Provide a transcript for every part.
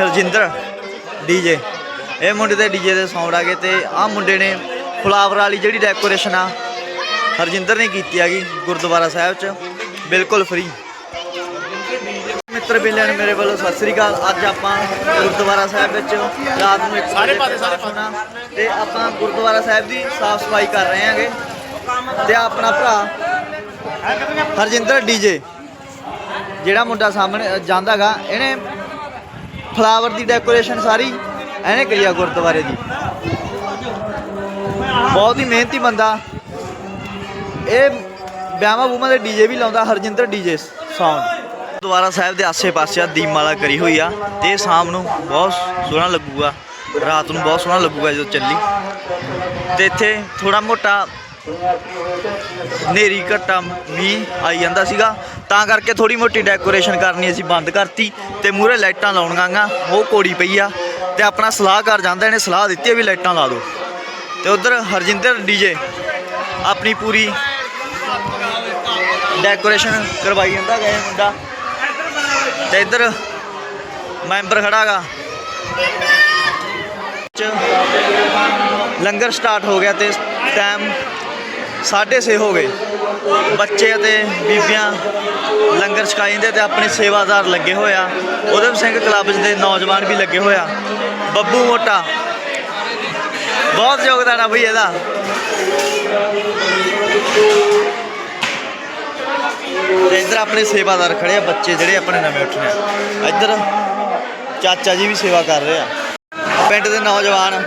Harjinder DJ. ਇਹ ਮੁੰਡੇ ਦੇ ਡੀਜੇ ਦੇ ਸਾਊਂਡ ਆ ਗਏ ਤੇ ਆਹ ਮੁੰਡੇ ਨੇ ਫਲਾਵਰ ਵਾਲੀ ਜਿਹੜੀ ਡੈਕੋਰੇਸ਼ਨ ਆ ਹਰਜਿੰਦਰ ਨੇ ਕੀਤੀ ਹੈਗੀ ਗੁਰਦੁਆਰਾ ਸਾਹਿਬ 'ਚ ਬਿਲਕੁਲ ਫ੍ਰੀ ਮਿੱਤਰ ਬੇਲਿਆਂ ਨੂੰ ਮੇਰੇ ਵੱਲੋਂ ਸਤਿ ਸ੍ਰੀ ਅਕਾਲ। ਅੱਜ ਆਪਾਂ ਗੁਰਦੁਆਰਾ ਸਾਹਿਬ ਵਿੱਚ ਰਾਤ ਨੂੰ ਇੱਕ ਸਾਰੇ ਪਾਸੇ ਸਾਰੇ ਪਾਸੇ। ਤੇ ਆਪਾਂ ਗੁਰਦੁਆਰਾ ਸਾਹਿਬ ਦੀ ਸਾਫ਼ ਸਫ਼ਾਈ ਕਰ ਰਹੇ ਹਾਂਗੇ। ਤੇ ਆਪਣਾ ਭਰਾ ਹਰਜਿੰਦਰ ਡੀਜੇ ਜਿਹੜਾ ਮੁੰਡਾ ਸਾਹਮਣੇ ਜਾਂਦਾਗਾ ਇਹਨੇ ਫਲਾਵਰ ਦੀ ਡੈਕੋਰੇਸ਼ਨ ਸਾਰੀ ਐਨੇ ਕਰੀ ਆ ਗੁਰਦੁਆਰੇ ਦੀ। ਬਹੁਤ ਹੀ ਮਿਹਨਤੀ ਬੰਦਾ। ਇਹ ਵਿਆਹਾਂ ਬੂਮਾਂ ਦੇ ਡੀਜੇ ਵੀ ਲਾਉਂਦਾ, ਹਰਜਿੰਦਰ ਡੀਜੇ ਸਾਊਂਡ ਗੁਰਦੁਆਰਾ ਸਾਹਿਬ ਦੇ ਆਸੇ-ਪਾਸੇ ਆ, ਦੀਪਮਾਲਾ ਕਰੀ ਹੋਈ ਆ ਤੇ ਇਹ ਸ਼ਾਮ ਨੂੰ ਬਹੁਤ ਸੋਹਣਾ ਲੱਗੂਗਾ। ਰਾਤ ਨੂੰ ਬਹੁਤ ਸੋਹਣਾ ਲੱਗੂਗਾ ਜਦੋਂ ਚੱਲੀ। ਤੇ ਇੱਥੇ ਥੋੜਾ ਮੋਟਾ ਨੇਰੀ ਘਟਾ ਮੀਂਹ ਆਈ ਜਾਂਦਾ ਸੀਗਾ। ਤਾਂ ਕਰਕੇ ਥੋੜੀ ਮੋਟੀ ਡੈਕੋਰੇਸ਼ਨ ਕਰਨੀ ਅਸੀਂ ਬੰਦ ਕਰਤੀ ਤੇ ਮੂਹਰੇ ਲਾਈਟਾਂ ਲਾਉਣ ਗਾ ਉਹ ਕੋੜੀ ਪਈ ਆ ਤੇ ਆਪਣਾ ਸਲਾਹਕਾਰ ਜਾਂਦਾ, ਇਹਨੇ ਸਲਾਹ ਦਿੱਤੀ ਵੀ ਲਾਈਟਾਂ ਲਾ ਦਿਓ। ਤੇ ਉਧਰ ਹਰਜਿੰਦਰ ਡੀਜੇ ਆਪਣੀ ਪੂਰੀ ਡੈਕੋਰੇਸ਼ਨ ਕਰਵਾਈ ਜਾਂਦਾ ਗਏ ਮੁੰਡਾ। ਤੇ ਇੱਧਰ ਮੈਂਬਰ ਖੜਾਗਾ ਲੰਗਰ ਸਟਾਰਟ ਹੋ ਗਿਆ ਤੇ ਟਾਈਮ 6:30 ਹੋ ਗਏ। ਬੱਚੇ ਅਤੇ ਬੀਬੀਆਂ ਲੰਗਰ ਛਕਾਈ ਜਾਂਦੇ ਤੇ ਆਪਣੇ ਸੇਵਾਦਾਰ ਲੱਗੇ ਹੋਇਆ ਉਦਮ ਸਿੰਘ ਕਲੱਬ ਦੇ ਨੌਜਵਾਨ ਵੀ ਲੱਗੇ ਹੋਇਆ ਬੱਬੂ ਮੋਟਾ, ਬਹੁਤ ਯੋਗਦਾਨ ਆ ਬਈ ਇਹਦਾ। ਤੇ ਇੱਧਰ ਆਪਣੇ ਸੇਵਾਦਾਰ ਖੜੇ ਆ, ਬੱਚੇ ਜਿਹੜੇ ਆਪਣੇ ਨਵੇਂ ਉੱਠੇ ਆ। ਇੱਧਰ ਚਾਚਾ ਜੀ ਵੀ ਸੇਵਾ ਕਰ ਰਹੇ ਆ। ਪਿੰਡ ਦੇ ਨੌਜਵਾਨ,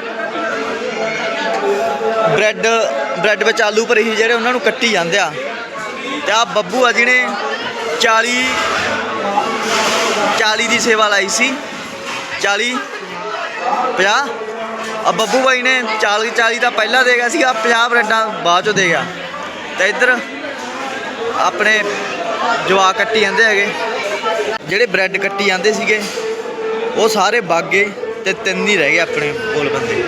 ਬ੍ਰੈਡ ਬ੍ਰੈਡ ਵਿੱਚ ਆਲੂ ਭਰੇ ਸੀ ਜਿਹੜੇ ਉਹਨਾਂ ਨੂੰ ਕੱਟੀ ਜਾਂਦੇ ਆ। ਤੇ ਆ ਬੱਬੂ ਆ ਜਿਹਨੇ 40 40 ਦੀ ਸੇਵਾ ਲਾਈ ਸੀ। 40 50 ਆ ਬੱਬੂ ਬਾਈ ਨੇ 40 40 ਦਾ ਪਹਿਲਾਂ ਦੇ ਗਿਆ ਸੀਗਾ 50 ਬ੍ਰੈਡਾਂ ਬਾਅਦ ਚੋਂ ਦੇ ਗਿਆ। ਤੇ ਇੱਧਰ ਆਪਣੇ ਜਵਾ ਕੱਟੀ ਜਾਂਦੇ ਹੈਗੇ। ਜਿਹੜੇ ਬ੍ਰੈਡ ਕੱਟੀ ਜਾਂਦੇ ਸੀਗੇ, ਉਹ ਸਾਰੇ ਬਾਗੇ ਗਏ ਤੇ ਤਿੰਨ ਹੀ ਰਹਿ ਗਏ ਆਪਣੇ ਕੋਲ ਬੰਦੇ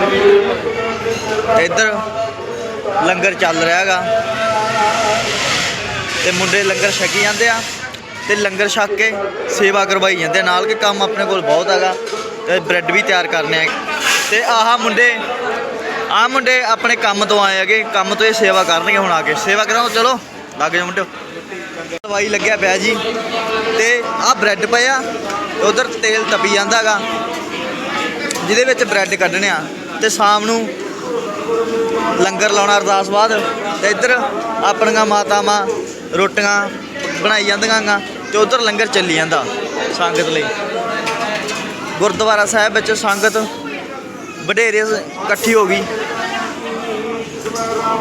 ਤੇ ਇੱਧਰ ਲੰਗਰ ਚੱਲ ਰਿਹਾ ਹੈਗਾ। ਤੇ ਮੁੰਡੇ ਲੰਗਰ ਛਕੀ ਜਾਂਦੇ ਆ ਤੇ ਲੰਗਰ ਛਕ ਕੇ ਸੇਵਾ ਕਰਵਾਈ ਜਾਂਦੇ ਆ। ਨਾਲ ਕਿ ਕੰਮ ਆਪਣੇ ਕੋਲ ਬਹੁਤ ਹੈਗਾ ਤੇ ਬ੍ਰੈਡ ਵੀ ਤਿਆਰ ਕਰਨੇ ਆ। ਤੇ ਆਹ ਮੁੰਡੇ ਆਹ ਮੁੰਡੇ ਆਪਣੇ ਕੰਮ ਤੋਂ ਆਏ ਹੈਗੇ। ਕੰਮ ਤੋਂ ਇਹ ਸੇਵਾ ਕਰਨਗੇ ਹੁਣ ਆ ਕੇ। ਸੇਵਾ ਕਰਾਓ, ਚਲੋ। ਲੱਗ ਜਾ ਮੁੰਡਿਓ। ਦਵਾਈ ਲੱਗਿਆ ਪਿਆ ਜੀ। ਤੇ ਆਹ ਬ੍ਰੈਡ ਪਿਆ ਉਧਰ ਤੇਲ ਤਪੀ ਜਾਂਦਾਗਾ ਜਿਹਦੇ ਵਿੱਚ ਬ੍ਰੈਡ ਕੱਢਣੇ ਆ। ਤੇ ਸ਼ਾਮ ਨੂੰ ਲੰਗਰ ਲਾਉਣਾ ਅਰਦਾਸ ਬਾਅਦ ਤੇ ਇੱਧਰ ਆਪਣੀਆਂ ਮਾਤਾਵਾਂ ਰੋਟੀਆਂ ਬਣਾਈ ਜਾਂਦੀਆਂ ਗਾ ਤੇ ਉਧਰ ਲੰਗਰ ਚੱਲੀ ਜਾਂਦਾ ਸੰਗਤ ਲਈ। ਗੁਰਦੁਆਰਾ ਸਾਹਿਬ ਵਿੱਚ ਸੰਗਤ ਵਡੇਰੇ ਇਕੱਠੀ ਹੋ ਗਈ।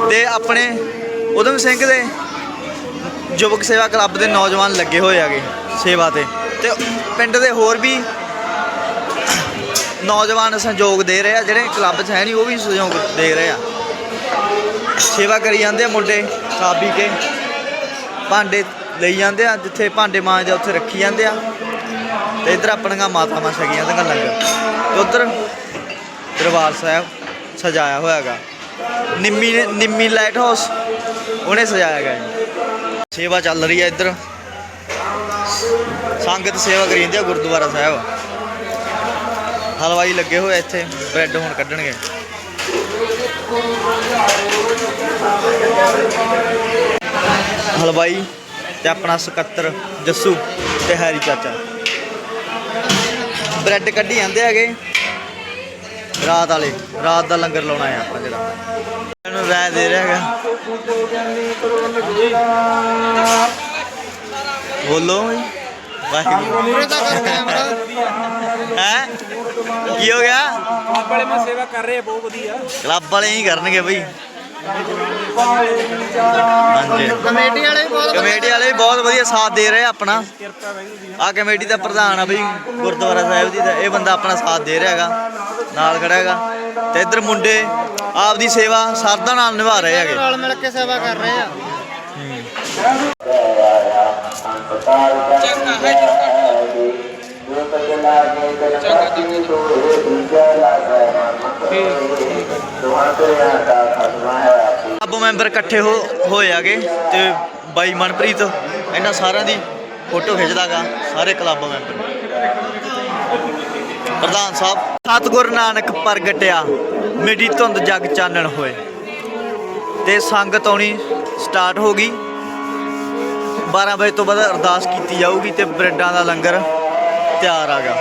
ਤੇ ਆਪਣੇ ਉਦਮ ਸਿੰਘ ਦੇ ਯੁਵਕ ਸੇਵਾ ਕਲੱਬ ਦੇ ਨੌਜਵਾਨ ਲੱਗੇ ਹੋਏ ਹੈਗੇ ਸੇਵਾ ਤੇ। ਤੇ ਪਿੰਡ ਦੇ ਹੋਰ ਵੀ ਨੌਜਵਾਨ ਸਹਿਯੋਗ ਦੇ ਰਹੇ ਆ ਜਿਹੜੇ ਕਲੱਬ 'ਚ ਹੈ ਨਹੀਂ ਉਹ ਵੀ ਸਹਿਯੋਗ ਦੇ ਰਹੇ ਆ। ਸੇਵਾ ਕਰੀ ਜਾਂਦੇ ਆ ਮੁੰਡੇ ਸਾਬੀ ਕੇ। ਭਾਂਡੇ ਲਈ ਜਾਂਦੇ ਆ ਜਿੱਥੇ ਭਾਂਡੇ ਮਾਂਜਦੇ ਆ, ਉੱਥੇ ਰੱਖੀ ਜਾਂਦੇ ਆ। ਤੇ ਇੱਧਰ ਆਪਣੀਆਂ ਮਾਤਾਵਾਂ ਛਕੀ ਜਾਂਦੀਆਂ ਲੰਗਰ ਤੇ ਉੱਧਰ ਦਰਬਾਰ ਸਾਹਿਬ ਸਜਾਇਆ ਹੋਇਆ ਹੈਗਾ। ਨਿੰਮੀ ਨਿੰਮੀ ਲਾਈਟ ਹਾਊਸ ਉਹਨੇ ਸਜਾਇਆ ਹੈਗਾ ਸੇਵਾ ਚੱਲ ਰਹੀ ਹੈ ਇੱਧਰ। ਸੰਗਤ ਸੇਵਾ ਕਰੀ ਜਾਂਦੀ ਆ ਗੁਰਦੁਆਰਾ ਸਾਹਿਬ। ਹਲਵਾਈ ਲੱਗੇ ਹੋਏ ਇੱਥੇ, ਬ੍ਰੈਡ ਹੁਣ ਕੱਢਣਗੇ। ਹਲਵਾਈ ਤੇ ਆਪਣਾ ਸਕੱਤਰ ਜੱਸੂ ਤੇ ਹੈਰੀ ਚਾਚਾ। ਬ੍ਰੈਡ ਕੱਢੀ ਜਾਂਦੇ ਹੈਗੇ। ਰਾਤ ਵਾਲੇ, ਰਾਤ ਦਾ ਲੰਗਰ ਲਾਉਣਾ ਹੈ ਆਪਾਂ ਜਿਹੜਾ। ਇਹਨੂੰ ਰਾਇ ਦੇ ਰਿਹਾ ਹੈਗਾ। ਬੋਲੋ ਵਾਹਿਗੁਰੂ। ਮੂਰੇ ਤਾਂ ਕਰ ਕੈਮਰਾ ਹੈ? ਕੀ ਹੋ ਗਿਆ? ਆਪ ਵਾਲੇ ਮੈਂ ਸੇਵਾ ਕਰ ਰਹੇ ਆ ਬਹੁਤ ਵਧੀਆ। ਕਲੱਬ ਵਾਲੇ ਹੀ ਕਰਨਗੇ ਬਈ। ਹਾਂਜੀ। ਕਮੇਟੀ ਵਾਲੇ ਵੀ ਬਹੁਤ ਕਮੇਟੀ ਵਾਲੇ ਵੀ ਬਹੁਤ ਵਧੀਆ ਸਾਥ ਦੇ ਰਹੇ ਆ ਆਪਣਾ। ਆ ਕਮੇਟੀ ਦਾ ਪ੍ਰਧਾਨ ਆ ਬਈ ਗੁਰਦੁਆਰਾ ਸਾਹਿਬ ਜੀ ਦਾ। ਇਹ ਬੰਦਾ ਆਪਣਾ ਸਾਥ ਦੇ ਰਿਹਾ ਹੈਗਾ। ਨਾਲ ਖੜਾ ਹੈਗਾ। ਤੇ ਇੱਧਰ ਮੁੰਡੇ ਆਪਦੀ ਸੇਵਾ ਸਰਦਾ ਨਾਲ ਨਿਭਾ ਰਹੇ ਹੈਗੇ। ਨਾਲ ਮਿਲ ਕੇ ਸੇਵਾ ਕਰ ਰਹੇ ਆ। ਸਭ ਮੈਂਬਰ ਇਕੱਠੇ ਹੋ ਹੋਏ ਆਗੇ ਤੇ ਬਾਈ ਮਨਪ੍ਰੀਤ, ਇਹਨਾਂ ਸਾਰਿਆਂ ਦੀ ਫੋਟੋ ਖਿੱਚਦਾਗਾ, ਸਾਰੇ ਕਲੱਬ ਮੈਂਬਰ। ਪ੍ਰਧਾਨ ਸਾਹਿਬ, ਸਤਿਗੁਰ ਨਾਨਕ ਪ੍ਰਗਟਿਆ, ਮੇਰੀ ਧੁੰਦ ਜਗ ਚਾਨਣ ਹੋਏ। ਤੇ ਸੰਗਤ ਆਉਣੀ ਸਟਾਰਟ ਹੋ ਗਈ। 12 ਵਜੇ ਤੋਂ ਬਾਅਦ ਅਰਦਾਸ ਕੀਤੀ ਜਾਊਗੀ ਤੇ ਬ੍ਰੈਡਾਂ ਦਾ ਲੰਗਰ ਤਿਆਰ ਆ ਗਿਆ।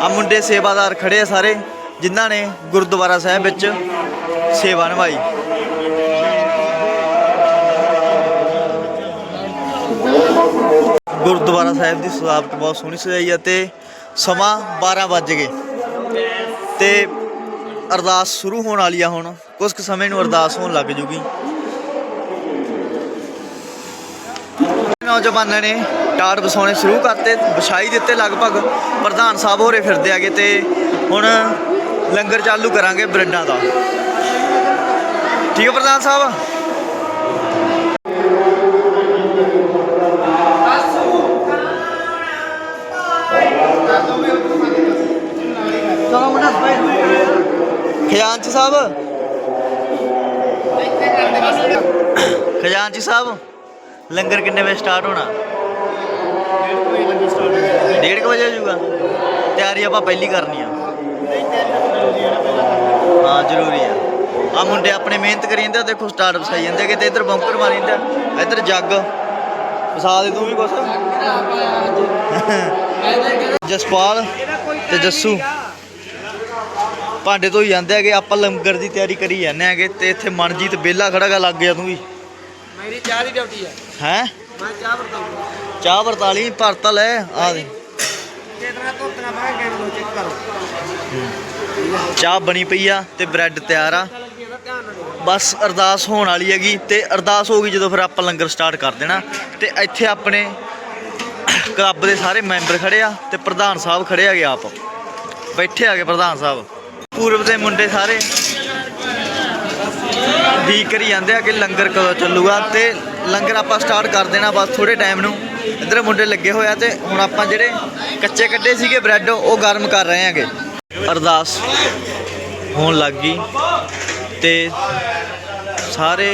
ਆ ਮੁੰਡੇ ਸੇਵਾਦਾਰ ਖੜੇ ਆ ਸਾਰੇ, ਜਿਨ੍ਹਾਂ ਨੇ ਗੁਰਦੁਆਰਾ ਸਾਹਿਬ ਵਿੱਚ ਸੇਵਾ ਨਿਭਾਈ। ਗੁਰਦੁਆਰਾ ਸਾਹਿਬ ਦੀ ਸਜਾਵਟ ਬਹੁਤ ਸੋਹਣੀ ਸਜਾਈ ਹੈ ਤੇ ਸਮਾਂ 12 ਵੱਜ ਗਏ। ਤੇ ਅਰਦਾਸ ਸ਼ੁਰੂ ਹੋਣ ਵਾਲੀ ਆ ਹੁਣ। ਕੁਝ ਕੁ ਸਮੇਂ ਨੂੰ ਅਰਦਾਸ ਹੋਣ ਲੱਗ ਜੂਗੀ। ਨੌਜਵਾਨਾਂ ਨੇ ਟਾੜ ਵਸਾਉਣੇ ਸ਼ੁਰੂ ਕਰਤੇ ਵਿਛਾਈ ਦਿੱਤੇ ਲਗਭਗ ਪ੍ਰਧਾਨ ਸਾਹਿਬ ਹੋਰੇ ਫਿਰਦੇ ਆਗੇ ਤੇ ਹੁਣ ਲੰਗਰ ਚਾਲੂ ਕਰਾਂਗੇ ਬ੍ਰੈਡਾਂ ਦਾ। ਠੀਕ ਹੈ ਪ੍ਰਧਾਨ ਸਾਹਿਬ? ਖਜ਼ਾਨਚੀ ਸਾਹਿਬ? ਖਜ਼ਾਨਚੀ ਸਾਹਿਬ? ਲੰਗਰ ਕਿੰਨੇ ਵਜੇ ਸਟਾਰਟ ਹੋਣਾ? 1:30 ਵਜੇ ਹੋ ਜਾਊਗਾ। ਤਿਆਰੀ ਆਪਾਂ ਪਹਿਲੀ ਕਰਨੀ ਆ। ਹਾਂ, ਜ਼ਰੂਰੀ ਆ। ਆ ਮੁੰਡੇ ਆਪਣੇ ਮਿਹਨਤ ਕਰੀ ਜਾਂਦੇ ਆ, ਦੇਖੋ ਸਟਾਰਟ ਵਸਾਈ ਜਾਂਦੇ ਕਿਤੇ ਇੱਧਰ ਬੰਕਰ ਮਾਰੀ ਜਾਂਦੇ ਇੱਧਰ ਜੱਗ। ਵਸਾ ਦੇ ਤੂੰ ਵੀ ਕੁਛ। ਜਸਪਾਲ ਤੇ ਜੱਸੂ। ਭਾਂਡੇ ਧੋਈ ਜਾਂਦੇ ਹੈਗੇ, ਆਪਾਂ ਲੰਗਰ ਦੀ ਤਿਆਰੀ ਕਰੀ ਜਾਂਦੇ ਹੈਗੇ, ਤੇ ਇੱਥੇ ਮਨਜੀਤ ਬੇਲਾ ਖੜਾ ਗਾ ਲੱਗ ਗਿਆ ਤੂੰ ਵੀ। ਮੇਰੀ ਚਾਹ ਦੀ ਡਿਊਟੀ ਆ। ਹੈ? ਮੈਂ ਚਾਹ ਵਰਤਾਉਂਗਾ ਚਾਹ ਵਰਤਾਲੀ ਭਰਤਾ ਲੈ, ਆ ਦੇ। ਕਿਤਨਾ ਧੋਤਨਾ ਮੈਂ ਕਿਹਨ ਲੋ ਚੈੱਕ ਕਰੋ ਚਾਹ ਬਣੀ ਪਈ ਆ ਤੇ ਬ੍ਰੈਡ ਤਿਆਰ ਆ। ਬਸ ਅਰਦਾਸ ਹੋਣ ਵਾਲੀ ਹੈਗੀ ਤੇ ਅਰਦਾਸ ਹੋ ਗਈ ਜਦੋਂ ਫਿਰ ਆਪਾਂ ਲੰਗਰ ਸਟਾਰਟ ਕਰ ਦੇਣਾ। ਤੇ ਇੱਥੇ ਆਪਣੇ ਕਲੱਬ ਦੇ ਸਾਰੇ ਮੈਂਬਰ ਖੜੇ ਆ ਤੇ ਪ੍ਰਧਾਨ ਸਾਹਿਬ ਖੜੇ ਹੈਗੇ ਆਪ। ਬੈਠੇ ਹੈਗੇ ਪ੍ਰਧਾਨ ਸਾਹਿਬ। ਪੂਰਬ ਦੇ ਮੁੰਡੇ ਸਾਰੇ। ਵੀ ਕਰੀ ਜਾਂਦੇ ਆ ਕਿ ਲੰਗਰ ਕਦੋਂ ਚੱਲੂਗਾ ਤੇ ਲੰਗਰ ਆਪਾਂ ਸਟਾਰਟ ਕਰ ਦੇਣਾ ਬਸ ਥੋੜੇ ਟਾਈਮ ਨੂੰ। ਇੱਧਰ ਮੁੰਡੇ ਲੱਗੇ ਹੋਏ ਆ ਤੇ ਹੁਣ ਆਪਾਂ ਜਿਹੜੇ ਕੱਚੇ ਕੱਢੇ ਸੀਗੇ ਬ੍ਰੈਡ ਉਹ ਗਰਮ ਕਰ ਰਹੇ ਹਾਂਗੇ। ਅਰਦਾਸ ਹੋਣ ਲੱਗ ਗਈ ਤੇ ਸਾਰੇ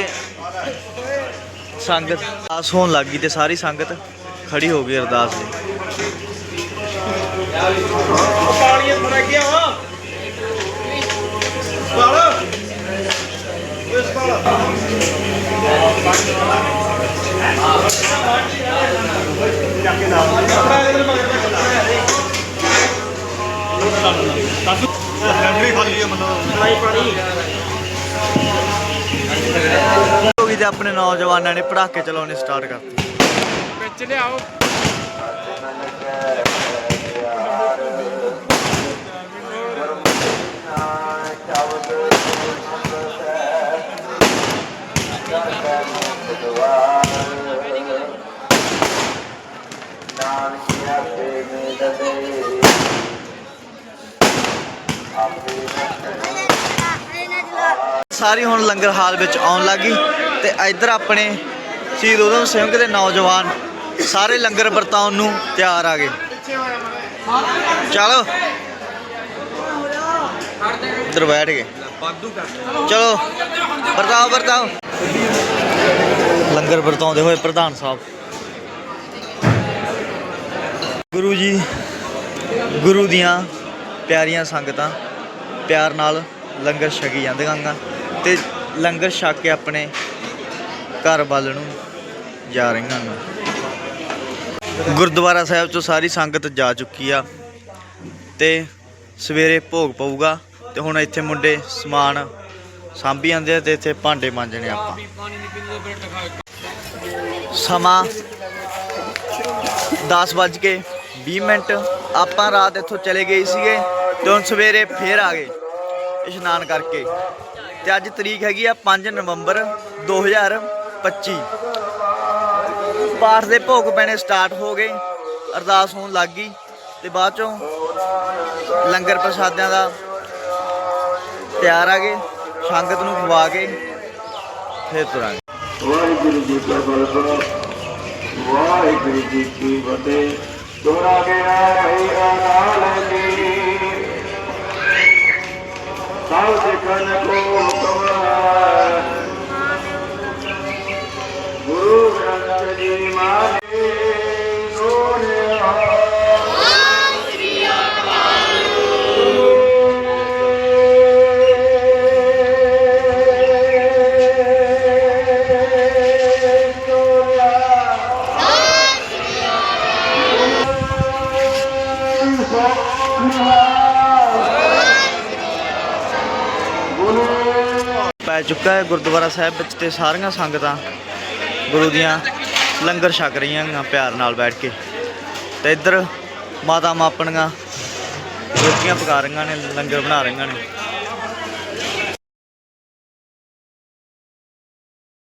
ਸੰਗਤ ਅਰਦਾਸ ਹੋਣ ਲੱਗ ਗਈ ਤੇ ਸਾਰੀ ਸੰਗਤ ਖੜੀ ਹੋ ਗਈ ਅਰਦਾਸ ਲਈ ਪਾਣੀ ਥੋੜਾ ਗਿਆ ਵਾ ਬਾਲ ਇਸ ਬਾਲ ਹੋ ਗਈ ਤੇ ਆਪਣੇ ਨੌਜਵਾਨਾਂ ਨੇ ਪੜਾਕੇ ਚਲਾਉਣੇ ਸਟਾਰਟ ਕਰਤੇ। ਵਿੱਚ ਲਿਆਓ। ਸਾਰੀ ਹੁਣ ਲੰਗਰ ਹਾਲ ਵਿੱਚ ਆਉਣ ਲੱਗੀ ਤੇ ਇੱਧਰ ਆਪਣੇ ਸ਼ਹੀਦ ਉਦਮ ਸਿੰਘ ਦੇ ਨੌਜਵਾਨ ਸਾਰੇ ਲੰਗਰ ਵਰਤਾਉਣ ਨੂੰ ਤਿਆਰ ਆ ਗਏ। ਚਲੋ। ਇੱਧਰ ਬੈਠ ਗਏ। ਚਲੋ, ਵਰਤਾਓ ਵਰਤਾਓ। ਲੰਗਰ ਵਰਤਾਉਂਦੇ ਹੋਏ ਪ੍ਰਧਾਨ ਸਾਹਿਬ। ਗੁਰੂ ਜੀ, ਗੁਰੂ ਦੀਆਂ ਪਿਆਰੀਆਂ ਸੰਗਤਾਂ ਪਿਆਰ ਨਾਲ ਲੰਗਰ ਛਕੀ ਜਾਂਦੇ ਗਾ ਤੇ ਲੰਗਰ ਛਕ ਕੇ ਆਪਣੇ ਘਰ ਵੱਲ ਨੂੰ ਜਾ ਰਹੀਆਂ ਨੇ ਗੁਰਦੁਆਰਾ ਸਾਹਿਬ ਤੋਂ ਸਾਰੀ ਸੰਗਤ ਜਾ ਚੁੱਕੀ ਆ। ਤੇ ਸਵੇਰੇ ਭੋਗ ਪਊਗਾ ਤੇ ਹੁਣ ਇੱਥੇ ਮੁੰਡੇ ਸਮਾਨ ਸਾਂਭੀ ਜਾਂਦੇ ਆ ਤੇ ਇੱਥੇ ਭਾਂਡੇ ਮਾਂਜਣੇ ਆਪਾਂ। ਸਮਾਂ 10 ਵੱਜ ਕੇ 20 ਮਿੰਟ। ਆਪਾਂ ਰਾਤ ਇੱਥੋਂ ਚਲੇ ਗਏ ਸੀਗੇ। ਤੇ ਹੁਣ ਸਵੇਰੇ ਫੇਰ ਆ ਗਏ ਇਸ਼ਨਾਨ ਕਰਕੇ। ਤੇ ਅੱਜ ਤਰੀਕ ਹੈਗੀ ਆ 5 ਨਵੰਬਰ 2025 ਪਾਠ ਦੇ ਭੋਗ ਪੈਣੇ ਸਟਾਰਟ ਹੋ ਗਏ, ਅਰਦਾਸ ਹੋਣ ਲੱਗ ਗਈ ਤੇ ਬਾਅਦ ਚੋਂ ਲੰਗਰ ਪ੍ਰਸ਼ਾਦਿਆਂ ਦਾ ਤਿਆਰ ਆ ਗਏ, ਸੰਗਤ ਨੂੰ ਖਵਾ ਕੇ ਫੇਰ ਤੁਰਾਂਗੇ। ਵਾਹਿਗੁਰੂ ਜੀ ਕਾ ਖਾਲਸਾ, ਵਾਹਿਗੁਰੂ ਜੀ ਕੀ ਫਤਿਹ। ਤੋਰਾ ਗਿਆ ਰਹੀ ਅਨਾਲ ਕੀ ਸਭ ਸਿਖਨ ਕੋ ਕਮਲਾ ਗੁਰੂ ਗ੍ਰੰਥ ਜੀ ਮਾਨੇ ਪੈ ਚੁੱਕਾ ਹੈ ਗੁਰਦੁਆਰਾ ਸਾਹਿਬ ਵਿੱਚ ਤੇ ਸਾਰੀਆਂ ਸੰਗਤਾਂ ਗੁਰੂ ਦੀਆਂ ਲੰਗਰ ਛਕ ਰਹੀਆਂ ਹੈਗੀਆਂ ਪਿਆਰ ਨਾਲ ਬੈਠ ਕੇ। ਤੇ ਇੱਧਰ ਮਾਤਾ ਮਾਪਣੀਆਂ ਰੋਟੀਆਂ ਪਕਾ ਰਹੀਆਂ ਨੇ, ਲੰਗਰ ਬਣਾ ਰਹੀਆਂ ਨੇ।